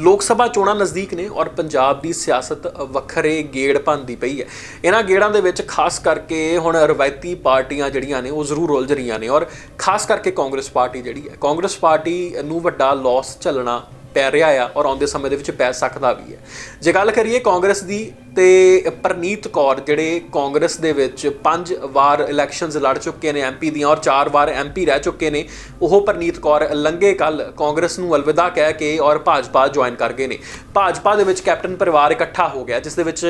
ਲੋਕ ਸਭਾ ਚੋਣਾਂ ਨਜ਼ਦੀਕ ਨੇ ਔਰ ਪੰਜਾਬ ਦੀ ਸਿਆਸਤ ਵੱਖਰੇ ਗੇੜ ਭੰਦੀ ਪਈ ਹੈ। ਇਹਨਾਂ ਗੇੜਾਂ ਦੇ ਵਿੱਚ ਖਾਸ ਕਰਕੇ ਹੁਣ ਰਵਾਇਤੀ ਪਾਰਟੀਆਂ ਜਿਹੜੀਆਂ ਨੇ ਉਹ ਜ਼ਰੂਰ ਉਲਝ ਰਹੀਆਂ ਨੇ ਔਰ ਖਾਸ ਕਰਕੇ ਕਾਂਗਰਸ ਪਾਰਟੀ ਜਿਹੜੀ ਹੈ। ਕਾਂਗਰਸ ਪਾਰਟੀ ਨੂੰ ਵੱਡਾ ਲਾਸ ਝੱਲਣਾ ਪੈ ਰਿਹਾ ਆ ਔਰ ਆਉਂਦੇ ਸਮੇਂ ਦੇ ਵਿੱਚ ਪੈ ਸਕਦਾ ਵੀ ਹੈ। ਜੇ ਗੱਲ ਕਰੀਏ ਕਾਂਗਰਸ ਦੀ ਤੇ ਪ੍ਰਨੀਤ ਕੌਰ, ਜਿਹੜੇ ਕਾਂਗਰਸ ਦੇ ਵਿੱਚ ਪੰਜ ਵਾਰ ਇਲੈਕਸ਼ਨਸ ਲੜ ਚੁੱਕੇ ਨੇ ਐਮਪੀ ਦੀਆਂ, ਔਰ ਚਾਰ ਵਾਰ ਐਮਪੀ ਰਹਿ ਚੁੱਕੇ ਨੇ, ਉਹ ਪ੍ਰਨੀਤ ਕੌਰ ਲੰਗੇ ਕੱਲ ਕਾਂਗਰਸ ਨੂੰ ਅਲਵਿਦਾ ਕਹਿ ਕੇ ਔਰ ਭਾਜਪਾ ਜੁਆਇਨ ਕਰ ਗਏ ਨੇ। ਭਾਜਪਾ ਦੇ ਵਿੱਚ ਕੈਪਟਨ ਪਰਿਵਾਰ ਇਕੱਠਾ ਹੋ ਗਿਆ, ਜਿਸ ਦੇ ਵਿੱਚ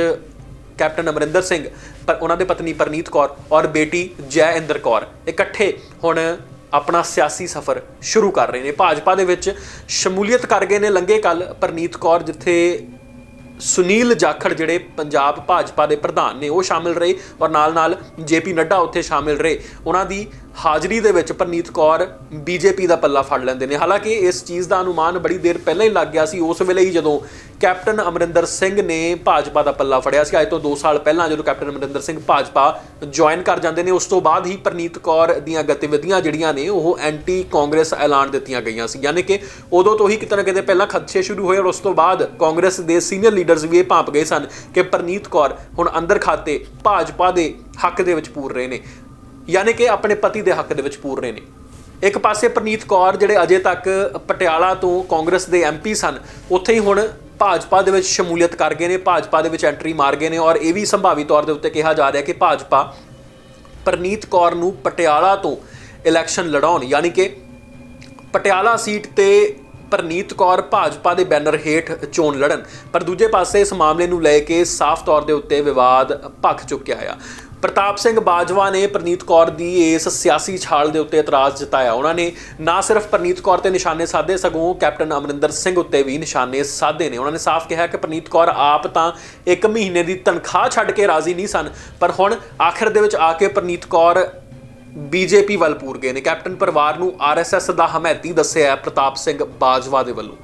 ਕੈਪਟਨ ਅਮਰਿੰਦਰ ਸਿੰਘ, ਪਰ ਉਹਨਾਂ ਦੇ ਪਤਨੀ ਪ੍ਰਨੀਤ ਕੌਰ ਔਰ ਬੇਟੀ ਜੈ ਇੰਦਰ ਕੌਰ ਇਕੱਠੇ ਹੁਣ ਆਪਣਾ ਸਿਆਸੀ ਸਫ਼ਰ ਸ਼ੁਰੂ ਕਰ ਰਹੇ ਨੇ। ਭਾਜਪਾ ਦੇ ਵਿੱਚ ਸ਼ਮੂਲੀਅਤ ਕਰ ਗਏ ਨੇ ਲੰਗੇ ਕੱਲ ਪ੍ਰਨੀਤ ਕੌਰ, ਜਿੱਥੇ ਸੁਨੀਲ ਜਾਖੜ ਜਿਹੜੇ ਪੰਜਾਬ ਭਾਜਪਾ ਦੇ ਪ੍ਰਧਾਨ ਨੇ, ਉਹ ਸ਼ਾਮਿਲ ਰਹੇ ਔਰ ਨਾਲ-ਨਾਲ ਜੇਪੀ ਨੱਡਾ ਉੱਥੇ ਸ਼ਾਮਿਲ ਰਹੇ। ਉਹਨਾਂ ਦੀ ਹਾਜ਼ਰੀ ਦੇ ਵਿੱਚ ਪਰਨੀਤ ਕੌਰ ਬੀਜੇਪੀ ਦਾ ਪੱਲਾ ਫੜ ਲੈਂਦੇ ਨੇ। ਹਾਲਾਂਕਿ ਇਸ ਚੀਜ਼ ਦਾ ਅਨੁਮਾਨ ਬੜੀ ਦੇਰ ਪਹਿਲਾਂ ਹੀ ਲੱਗ ਗਿਆ ਸੀ। ਉਸ ਵੇਲੇ ਹੀ ਜਦੋਂ ਕੈਪਟਨ ਅਮਰਿੰਦਰ ਸਿੰਘ ਨੇ ਭਾਜਪਾ ਦਾ ਪੱਲਾ ਫੜਿਆ ਸੀ, ਅੱਜ ਤੋਂ 2 ਸਾਲ ਪਹਿਲਾਂ ਜਦੋਂ ਕੈਪਟਨ ਅਮਰਿੰਦਰ ਸਿੰਘ ਭਾਜਪਾ ਜੁਆਇਨ ਕਰ ਜਾਂਦੇ ਨੇ, ਉਸ ਤੋਂ ਬਾਅਦ ਹੀ ਪਰਨੀਤ ਕੌਰ ਦੀਆਂ ਗਤੀਵਿਧੀਆਂ ਜਿਹੜੀਆਂ ਨੇ, ਉਹ ਐਂਟੀ ਕਾਂਗਰਸ ਐਲਾਨ ਦਿੱਤੀਆਂ ਗਈਆਂ ਸੀ। ਯਾਨੀ ਕਿ ਉਦੋਂ ਤੋਂ ਹੀ ਕਿਤੇ ਨਾ ਕਿਤੇ ਪਹਿਲਾਂ ਖਦਸ਼ੇ ਸ਼ੁਰੂ ਹੋਏ ਔਰ ਉਸ ਤੋਂ ਬਾਅਦ ਕਾਂਗਰਸ ਦੇ ਸੀਨੀਅਰ ਲੀਡਰਸ ਵੀ ਇਹ ਭਾਂਪ ਗਏ ਸਨ ਕਿ ਪਰਨੀਤ ਕੌਰ ਹੁਣ ਅੰਦਰ ਖਾਤੇ ਭਾਜਪਾ ਦੇ ਹੱਕ ਦੇ ਵਿੱਚ ਪੂਰ ਰਹੇ ਨੇ। ਯਾਨੀ ਕਿ ਆਪਣੇ ਪਤੀ ਦੇ ਹੱਕ ਦੇ ਵਿੱਚ ਪੂਰ ਰਹੇ ਨੇ। ਇੱਕ ਪਾਸੇ ਪ੍ਰਨੀਤ ਕੌਰ ਜਿਹੜੇ ਅਜੇ ਤੱਕ ਪਟਿਆਲਾ ਤੋਂ ਕਾਂਗਰਸ ਦੇ ਐਮਪੀ ਸਨ, ਉੱਥੇ ਹੀ ਹੁਣ ਭਾਜਪਾ ਦੇ ਵਿੱਚ ਸ਼ਮੂਲੀਅਤ ਕਰ ਗਏ ਨੇ, ਭਾਜਪਾ ਦੇ ਵਿੱਚ ਐਂਟਰੀ ਮਾਰ ਗਏ ਨੇ ਔਰ ਇਹ ਵੀ ਸੰਭਾਵੀ ਤੌਰ ਦੇ ਉੱਤੇ ਕਿਹਾ ਜਾ ਰਿਹਾ ਕਿ ਭਾਜਪਾ ਪ੍ਰਨੀਤ ਕੌਰ ਨੂੰ ਪਟਿਆਲਾ ਤੋਂ ਇਲੈਕਸ਼ਨ ਲੜਾਉਣ, ਯਾਨੀ ਕਿ ਪਟਿਆਲਾ ਸੀਟ ਤੇ ਪਰਨੀਤ ਕੌਰ ਭਾਜਪਾ ਦੇ ਬੈਨਰ ਹੇਠ ਚੋਣ ਲੜਨ। ਪਰ ਦੂਜੇ ਪਾਸੇ ਇਸ ਮਾਮਲੇ ਨੂੰ ਲੈ ਕੇ ਸਾਫ਼ ਤੌਰ ਦੇ ਉੱਤੇ ਵਿਵਾਦ ਭਖ ਚੁੱਕਿਆ ਆ ਪ੍ਰਤਾਪ ਸਿੰਘ ਬਾਜਵਾ ਨੇ ਪ੍ਰਨੀਤ ਕੌਰ ਦੀ ਇਸ ਸਿਆਸੀ ਛਾਲ ਦੇ ਉੱਤੇ ਇਤਰਾਜ਼ ਜਤਾਇਆ। ਉਹਨਾਂ ਨੇ ਨਾ ਸਿਰਫ ਪ੍ਰਨੀਤ ਕੌਰ ਤੇ ਨਿਸ਼ਾਨੇ ਸਾਧੇ, ਸਗੋਂ ਕੈਪਟਨ ਅਮਰਿੰਦਰ ਸਿੰਘ ਉੱਤੇ ਵੀ ਨਿਸ਼ਾਨੇ ਸਾਧੇ ਨੇ। ਉਹਨਾਂ ਨੇ ਸਾਫ਼ ਕਿਹਾ ਕਿ ਪ੍ਰਨੀਤ ਕੌਰ ਆਪ ਤਾਂ ਇੱਕ ਮਹੀਨੇ ਦੀ ਤਨਖਾਹ ਛੱਡ ਕੇ ਰਾਜ਼ੀ ਨਹੀਂ ਸਨ, ਪਰ ਹੁਣ ਆਖਿਰ ਦੇ ਵਿੱਚ ਆ ਕੇ ਪ੍ਰਨੀਤ ਕੌਰ ਬੀਜੇਪੀ ਵੱਲ ਪੂਰ ਗਏ ਨੇ। ਕੈਪਟਨ ਪਰਿਵਾਰ ਨੂੰ ਆਰਐਸਐਸ ਦਾ ਹਮਾਇਤੀ ਦੱਸਿਆ ਪ੍ਰਤਾਪ ਸਿੰਘ ਬਾਜਵਾ ਦੇ ਵੱਲੋਂ।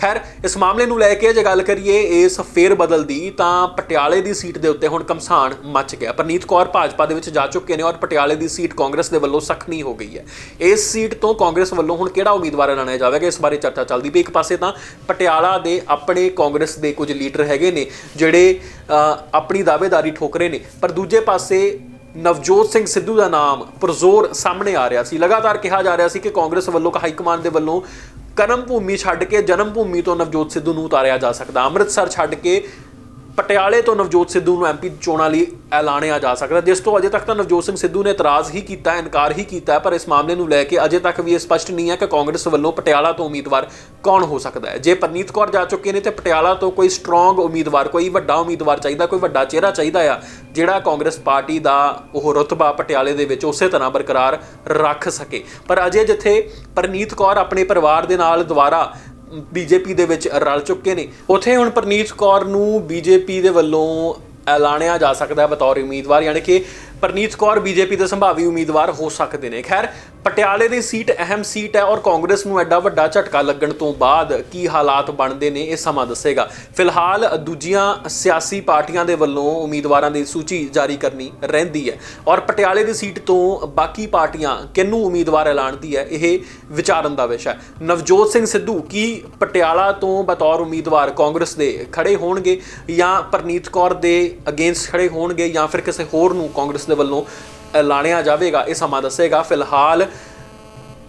ਖੈਰ, ਇਸ ਮਾਮਲੇ ਨੂੰ ਲੈ ਕੇ ਜੇ ਗੱਲ ਕਰੀਏ ਇਸ ਫੇਰ ਬਦਲ ਦੀ, ਤਾਂ ਪਟਿਆਲੇ ਦੀ ਸੀਟ ਦੇ ਉੱਤੇ ਹੁਣ ਕਮਸਾਨ ਮੱਚ ਗਿਆ। ਪਰਨੀਤ ਕੌਰ ਭਾਜਪਾ ਦੇ ਵਿੱਚ ਜਾ ਚੁੱਕੇ ਨੇ ਔਰ ਪਟਿਆਲੇ ਦੀ ਸੀਟ ਕਾਂਗਰਸ ਦੇ ਵੱਲੋਂ ਸਖਣੀ ਹੋ ਗਈ ਹੈ। ਇਸ ਸੀਟ ਤੋਂ ਕਾਂਗਰਸ ਵੱਲੋਂ ਹੁਣ ਕਿਹੜਾ ਉਮੀਦਵਾਰ ਐਲਾਨਿਆ ਜਾਵੇਗਾ? ਇਸ ਬਾਰੇ ਚਰਚਾ ਚੱਲਦੀ ਪਈ। ਇੱਕ ਪਾਸੇ ਤਾਂ ਪਟਿਆਲਾ ਦੇ ਆਪਣੇ ਕਾਂਗਰਸ ਦੇ ਕੁਝ ਲੀਡਰ ਹੈਗੇ ਨੇ, ਜਿਹੜੇ ਆਪਣੀ ਦਾਅਵੇਦਾਰੀ ਠੋਕ ਰਹੇ ਨੇ। ਪਰ ਦੂਜੇ ਪਾਸੇ ਨਵਜੋਤ ਸਿੰਘ ਸਿੱਧੂ ਦਾ ਨਾਮ ਪੁਰਜ਼ੋਰ ਸਾਹਮਣੇ ਆ ਰਿਹਾ ਸੀ। ਲਗਾਤਾਰ ਕਿਹਾ ਜਾ ਰਿਹਾ ਸੀ ਕਿ ਕਾਂਗਰਸ ਵੱਲੋਂ, ਹਾਈ ਕਮਾਂਡ ਦੇ ਵੱਲੋਂ ਕਰਮ ਭੂਮੀ ਛੱਡ ਕੇ ਜਨਮ ਭੂਮੀ ਤੋਂ ਨਵਜੋਤ ਸਿੱਧੂ ਨੂੰ ਉਤਾਰਿਆ ਜਾ ਸਕਦਾ। ਅੰਮ੍ਰਿਤਸਰ ਛੱਡ ਕੇ ਪਟਿਆਲੇ ਤੋਂ ਨਵਜੋਤ ਸਿੱਧੂ ਨੂੰ ਐਮਪੀ ਚੋਣਾਂ ਲਈ ਐਲਾਨਿਆ ਜਾ ਸਕਦਾ ਜਿਸ ਤੋਂ ਅਜੇ ਤੱਕ ਤਾਂ ਨਵਜੋਤ ਸਿੰਘ ਸਿੱਧੂ ਨੇ ਇਤਰਾਜ਼ ਹੀ ਕੀਤਾ, ਇਨਕਾਰ ਹੀ ਕੀਤਾ ਪਰ ਇਸ ਮਾਮਲੇ ਨੂੰ ਲੈ ਕੇ ਅਜੇ ਤੱਕ ਵੀ ਇਹ ਸਪਸ਼ਟ ਨਹੀਂ ਹੈ ਕਿ ਕਾਂਗਰਸ ਵੱਲੋਂ ਪਟਿਆਲਾ ਤੋਂ ਉਮੀਦਵਾਰ ਕੌਣ ਹੋ ਸਕਦਾ ਹੈ। ਜੇ ਪਰਨੀਤ ਕੌਰ ਜਾ ਚੁੱਕੇ ਨੇ ਤੇ ਪਟਿਆਲਾ ਤੋਂ ਕੋਈ ਸਟਰੋਂਗ ਉਮੀਦਵਾਰ, ਕੋਈ ਵੱਡਾ ਉਮੀਦਵਾਰ ਚਾਹੀਦਾ, ਕੋਈ ਵੱਡਾ ਚਿਹਰਾ ਚਾਹੀਦਾ ਆ, ਜਿਹੜਾ ਕਾਂਗਰਸ ਪਾਰਟੀ ਦਾ ਉਹ ਰੁਤਬਾ ਪਟਿਆਲੇ ਦੇ ਵਿੱਚ ਉਸੇ ਤਰ੍ਹਾਂ ਬਰਕਰਾਰ ਰੱਖ ਸਕੇ। ਪਰ ਅਜੇ ਜਿੱਥੇ ਪਰਨੀਤ ਕੌਰ ਆਪਣੇ ਪਰਿਵਾਰ ਦੇ ਨਾਲ ਦੁਬਾਰਾ ਬੀਜੇਪੀ ਦੇ ਵਿੱਚ ਰਲ ਚੁੱਕੇ ਨੇ। ਉਥੇ ਹੁਣ ਪਰਨੀਤ ਕੌਰ ਨੂੰ ਬੀਜੇਪੀ ਦੇ ਵੱਲੋਂ ਐਲਾਨਿਆ ਜਾ ਸਕਦਾ ਹੈ ਬਤੌਰ ਉਮੀਦਵਾਰ, ਯਾਨੀ ਕਿ ਪਰਨੀਤ ਕੌਰ ਬੀਜੇਪੀ ਦੇ ਸੰਭਾਵੀ ਉਮੀਦਵਾਰ ਹੋ ਸਕਦੇ ਨੇ। ਖੈਰ ਪਟਿਆਲੇ ਦੀ ਸੀਟ ਅਹਿਮ ਸੀਟ ਹੈ ਔਰ ਕਾਂਗਰਸ ਨੂੰ ਐਡਾ ਵੱਡਾ ਝਟਕਾ ਲੱਗਣ ਤੋਂ ਬਾਅਦ ਕੀ ਹਾਲਾਤ ਬਣਦੇ ਨੇ ਇਹ ਸਮਾਂ ਦੱਸੇਗਾ। ਫਿਲਹਾਲ ਦੂਜੀਆਂ ਸਿਆਸੀ ਪਾਰਟੀਆਂ ਦੇ ਵੱਲੋਂ ਉਮੀਦਵਾਰਾਂ ਦੀ ਸੂਚੀ ਜਾਰੀ ਕਰਨੀ ਰਹਿੰਦੀ ਹੈ ਔਰ ਪਟਿਆਲੇ ਦੀ ਸੀਟ ਤੋਂ ਬਾਕੀ ਪਾਰਟੀਆਂ ਕਿਹਨੂੰ ਉਮੀਦਵਾਰ ਐਲਾਨਦੀ ਹੈ ਇਹ ਵਿਚਾਰਨ ਦਾ ਵਿਸ਼ਾ ਹੈ। ਨਵਜੋਤ ਸਿੰਘ ਸਿੱਧੂ ਕੀ ਪਟਿਆਲਾ ਤੋਂ ਬਤੌਰ ਉਮੀਦਵਾਰ ਕਾਂਗਰਸ ਦੇ ਖੜੇ ਹੋਣਗੇ ਜਾਂ ਪਰਨੀਤ ਕੌਰ ਦੇ ਅਗੇਂਸਟ ਖੜੇ ਹੋਣਗੇ ਜਾਂ ਫਿਰ ਕਿਸੇ ਹੋਰ ਨੂੰ ਕਾਂਗਰਸ ਦੇ ਵੱਲੋਂ ਐਲਾਨਿਆ ਜਾਵੇਗਾ, ਇਹ ਸਮਾਂ ਦੱਸੇਗਾ। ਫਿਲਹਾਲ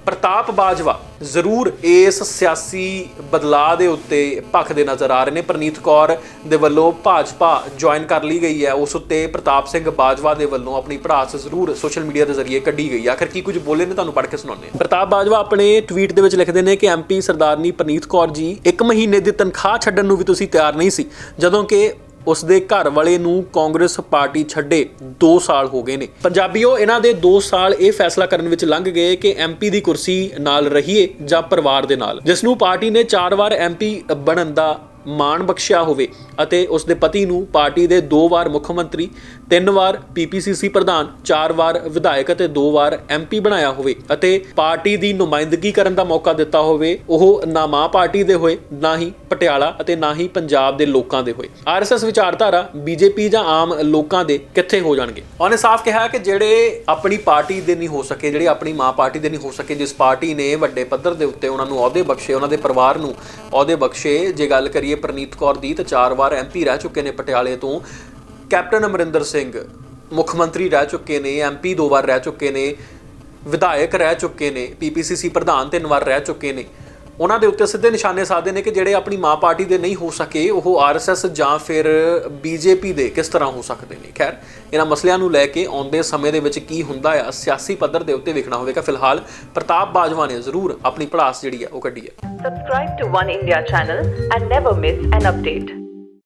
ਪ੍ਰਤਾਪ ਬਾਜਵਾ ਜ਼ਰੂਰ ਇਸ ਸਿਆਸੀ ਬਦਲਾਅ ਦੇ ਉੱਤੇ ਭਖਦੇ ਨਜ਼ਰ ਆ ਰਹੇ ਨੇ। ਪ੍ਰਨੀਤ ਕੌਰ ਦੇ ਵੱਲੋਂ ਭਾਜਪਾ ਜੁਆਇਨ ਕਰ ਲਈ ਗਈ ਹੈ। ਉਸ ਉੱਤੇ ਪ੍ਰਤਾਪ ਸਿੰਘ ਬਾਜਵਾ ਦੇ ਵੱਲੋਂ ਆਪਣੀ ਭੜਾਸ ਜ਼ਰੂਰ ਸੋਸ਼ਲ ਮੀਡੀਆ ਦੇ ਜ਼ਰੀਏ ਕੱਢੀ ਗਈ ਹੈ। ਆਖਰ ਕੀ ਕੁਝ ਬੋਲੇ ਨੇ? ਤੁਹਾਨੂੰ ਪੜ੍ਹ ਕੇ ਸੁਣਾਉਂਦੇ ਹਾਂ। ਪ੍ਰਤਾਪ ਬਾਜਵਾ ਆਪਣੇ ਟਵੀਟ ਦੇ ਵਿੱਚ ਲਿਖਦੇ ਨੇ ਕਿ ਐਮਪੀ ਸਰਦਾਰਨੀ ਪ੍ਰਨੀਤ ਕੌਰ ਜੀ, ਇੱਕ ਮਹੀਨੇ ਦੀ ਤਨਖਾਹ ਛੱਡਣ ਨੂੰ ਵੀ ਤੁਸੀਂ ਤਿਆਰ ਨਹੀਂ ਸੀ। ਜਦੋਂ ਕਿ ਉਸ ਦੇ ਘਰ ਵਾਲੇ ਨੂੰ ਕਾਂਗਰਸ ਪਾਰਟੀ ਛੱਡੇ 2 ਸਾਲ ਹੋ ਗਏ ਨੇ। ਪੰਜਾਬੀਓ, ਇਹਨਾਂ ਦੇ 2 ਸਾਲ ਇਹ ਫੈਸਲਾ ਕਰਨ ਵਿੱਚ ਲੰਘ ਗਏ ਕਿ ਐਮਪੀ ਦੀ ਕੁਰਸੀ ਨਾਲ ਰਹੀਏ ਜਾਂ ਪਰਿਵਾਰ ਦੇ ਨਾਲ। ਜਿਸ ਨੂੰ ਪਾਰਟੀ ਨੇ 4 ਵਾਰ ਐਮਪੀ ਬਣਨ ਦਾ ਮਾਣ ਬਖਸ਼ਿਆ ਹੋਵੇ ਅਤੇ ਉਸ ਦੇ ਪਤੀ ਨੂੰ ਪਾਰਟੀ ਦੇ ਦੋ ਵਾਰ ਮੁੱਖ ਮੰਤਰੀ, ਤਿੰਨ ਵਾਰ ਪੀਪੀਸੀਸੀ ਪ੍ਰਧਾਨ, ਚਾਰ ਵਾਰ ਵਿਧਾਇਕ ਅਤੇ ਦੋ ਵਾਰ ਐਮਪੀ ਬਣਾਇਆ ਹੋਵੇ ਅਤੇ ਪਾਰਟੀ ਦੀ ਨੁਮਾਇੰਦਗੀ ਕਰਨ ਦਾ ਮੌਕਾ ਦਿੱਤਾ ਹੋਵੇ, ਉਹ ਨਾ ਮਾਂ ਪਾਰਟੀ ਦੇ ਹੋਏ, ਨਾ ਹੀ ਪਟਿਆਲਾ ਅਤੇ ਨਾ ਹੀ ਪੰਜਾਬ ਦੇ ਲੋਕਾਂ ਦੇ ਹੋਏ। ਆਰਐਸਐਸ ਵਿਚਾਰਧਾਰਾ ਬੀਜੇਪੀ ਜਾਂ ਆਮ ਲੋਕਾਂ ਦੇ ਕਿੱਥੇ ਹੋ ਜਾਣਗੇ? ਉਹਨੇ ਸਾਫ਼ ਕਿਹਾ ਕਿ ਜਿਹੜੇ ਆਪਣੀ ਪਾਰਟੀ ਦੇ ਨਹੀਂ ਹੋ ਸਕੇ, ਜਿਹੜੇ ਆਪਣੀ ਮਾਂ ਪਾਰਟੀ ਦੇ ਨਹੀਂ ਹੋ ਸਕੇ, ਜਿਸ ਪਾਰਟੀ ਨੇ ਵੱਡੇ ਪੱਧਰ ਦੇ ਉੱਤੇ ਉਹਨਾਂ ਨੂੰ ਅਹੁਦੇ ਬਖਸ਼ੇ, ਉਹਨਾਂ ਦੇ ਪਰਿਵਾਰ ਨੂੰ ਅਹੁਦੇ ਬਖਸ਼ੇ, ਜੇ ਗੱਲ ਕਰੀਏ ਪ੍ਰਨੀਤ ਕੌਰ ਦੀ, ਤਾਂ ਚਾਰ ਵਾਰ ਐਮਪੀ ਰਹਿ ਚੁੱਕੇ ਨੇ ਪਟਿਆਲੇ ਤੋਂ। ਕੈਪਟਨ ਅਮਰਿੰਦਰ ਸਿੰਘ, ਮੁੱਖ ਮੰਤਰੀ ਰਹਿ ਚੁੱਕੇ ਨੇ ਐਮਪੀ ਦੋ ਵਾਰ ਰਹਿ ਚੁੱਕੇ ਨੇ, ਵਿਧਾਇਕ ਰਹਿ ਚੁੱਕੇ ਨੇ ਪੀਪੀਸੀਸੀ ਪ੍ਰਧਾਨ ਤਿੰਨ ਵਾਰ ਰਹਿ ਚੁੱਕੇ ਨੇ। ਉਹਨਾਂ ਦੇ ਉੱਤੇ ਸਿੱਧੇ ਨਿਸ਼ਾਨੇ ਸਾਧਦੇ ਨੇ ਕਿ ਜਿਹੜੇ ਆਪਣੀ ਮਾਂ ਪਾਰਟੀ ਦੇ ਨਹੀਂ ਹੋ ਸਕੇ, ਉਹ ਆਰਐਸਐਸ ਜਾਂ ਫਿਰ ਬੀਜੇਪੀ ਦੇ ਕਿਸ ਤਰ੍ਹਾਂ ਹੋ ਸਕਦੇ ਨੇ। ਖੈਰ, ਇਹਨਾਂ ਮਸਲਿਆਂ ਨੂੰ ਲੈ ਕੇ ਆਉਂਦੇ ਸਮੇਂ ਦੇ ਵਿੱਚ ਕੀ ਹੁੰਦਾ ਆ, ਸਿਆਸੀ ਪੱਧਰ ਦੇ ਉੱਤੇ ਵੇਖਣਾ ਹੋਵੇਗਾ। ਫਿਲਹਾਲ ਪ੍ਰਤਾਪ ਬਾਜਵਾ ਨੇ ਜ਼ਰੂਰ ਆਪਣੀ ਪੜਾਸ ਜਿਹੜੀ ਆ, ਉਹ ਕੱਢੀ ਹੈ Subscribe to One India channel and never miss an update.